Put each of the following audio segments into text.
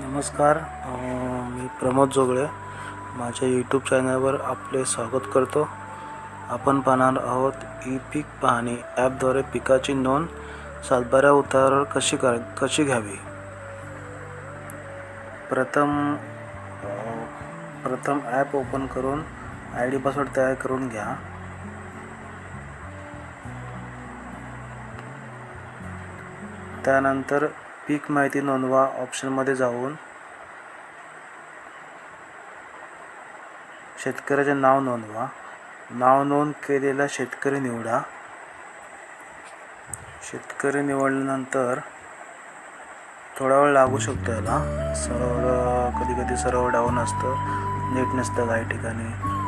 नमस्कार मी प्रमोद जोगळे. माझ्या यूट्यूब चॅनलवर आपले स्वागत करतो. आपण पाहणार आहोत ई पीक पाहणी ॲपद्वारे पिकाची नोंद सातबाऱ्या उतारावर कशी कर कशी घ्यावी? प्रथम प्रथम ॲप ओपन करून आय डी पासवर्ड तयार करून घ्या. त्यानंतर पीक माहिती नोंदवा ऑप्शनमध्ये जाऊन शेतकऱ्याचे नाव नोंदवा. नाव नोंद केलेला शेतकरी निवडा. शेतकरी निवडल्यानंतर थोडा वेळ लागू शकतो याला. सर्व्हर कधी कधी सर्व्हर डाऊन असतं. नेट नसतं काही ठिकाणी.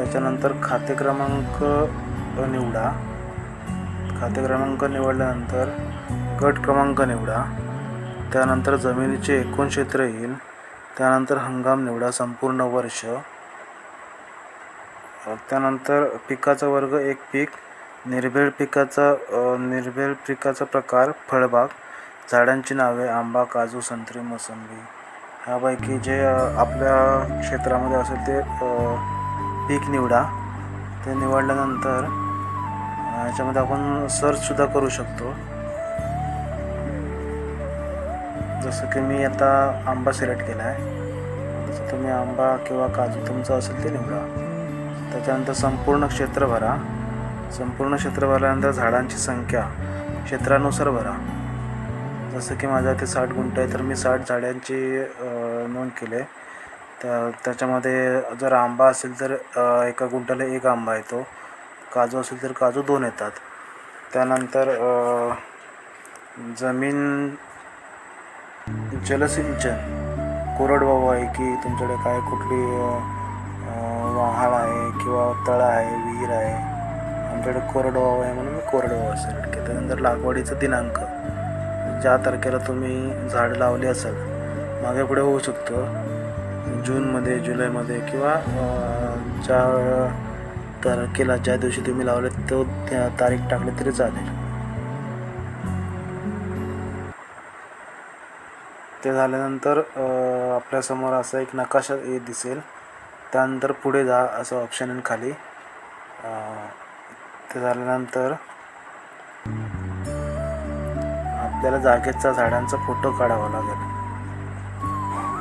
त्याच्यानंतर खाते क्रमांक निवडा. खाते क्रमांक निवडल्यानंतर गट क्रमांक निवडा. त्यानंतर जमिनीचे एकूण क्षेत्र येईल. त्यानंतर हंगाम निवडा संपूर्ण वर्ष. त्यानंतर पिकाचा वर्ग एक पीक निर्भेळ पिकाचा निर्भेळ पिकाचा प्रकार फळबाग झाडांची नावे आंबा काजू संत्री मोसंबी. ह्यापैकी जे आपल्या क्षेत्रामध्ये असेल ते पीक निवडा. ते निवडल्यानंतर याच्यामध्ये आपण सर्चसुद्धा करू शकतो. जसं की मी आता आंबा सिलेक्ट केला आहे जसं तुम्ही आंबा किंवा काजू तुमचं असेल ते निवडा. त्याच्यानंतर संपूर्ण क्षेत्र भरा. संपूर्ण क्षेत्र भरल्यानंतर झाडांची संख्या क्षेत्रानुसार भरा. जसं की माझ्या ते साठ गुंठ आहे तर मी साठ झाडांची नोंद केली आहे. तर त्याच्यामध्ये जर आंबा असेल तर एका गुंठ्याला एक आंबा येतो. काजू असेल तर काजू दोन येतात. त्यानंतर जमीन जलसिंचन. कोरडवाहू आहे की तुमच्याकडे काय कुठली वाहाळ आहे किंवा तळ आहे विहीर आहे? आमच्याकडे कोरडवाहू आहे म्हणून मी कोरडवाहू असेल. केलं त्यानंतर लागवडीचा दिनांक. ज्या तारखेला तुम्ही झाड लावले असाल मागे पुढे होऊ शकतो. जूनमध्ये जुलैमध्ये किंवा ज्या तारखेला ज्या दिवशी तुम्ही लावले तो त्या तारीख टाकली तरी चालेल. ते झाल्यानंतर आपल्यासमोर असा एक नकाशा हे दिसेल. त्यानंतर पुढे जा असं ऑप्शन आहे खाली. ते झाल्यानंतर आपल्याला जागेचा झाडांचा फोटो काढावा लागेल.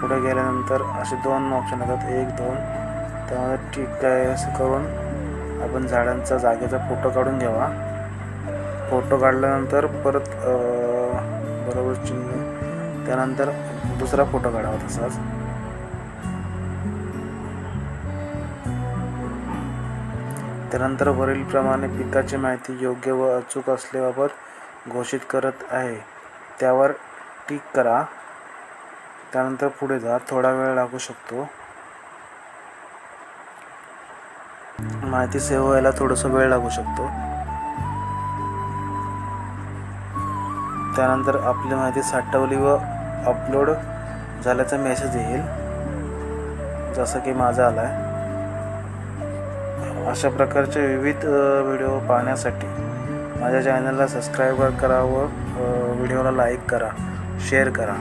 पुढे गेल्यानंतर असे दोन ऑप्शन येतात. एक दोन. त्यामध्ये ठीक आहे असं करून आपण झाडांचा जागेचा फोटो काढून घ्यावा. फोटो काढल्यानंतर परत बरोबर चिन्ह. त्यानंतर दुसरा फोटो काढावा तसाच. त्यानंतर वरीलप्रमाणे पिकाची माहिती योग्य व अचूक असल्याबाबत घोषित करत आहे. त्यावर टिक करा. त्यानंतर पुढे जा. थोडा वेळ लागू शकतो. माहिती सेव्ह व्हायला थोडंसं वेळ लागू शकतो. त्यानंतर आपली माहिती साठवली व अपलोड झाल्याचा मेसेज येईल. जसं की माझा आला आहे अशा प्रकारचे विविध व्हिडिओ पाहण्यासाठी माझ्या चॅनलला सबस्क्राईब करा व व्हिडिओला लाईक करा शेअर करा.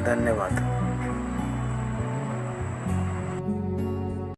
धन्यवाद.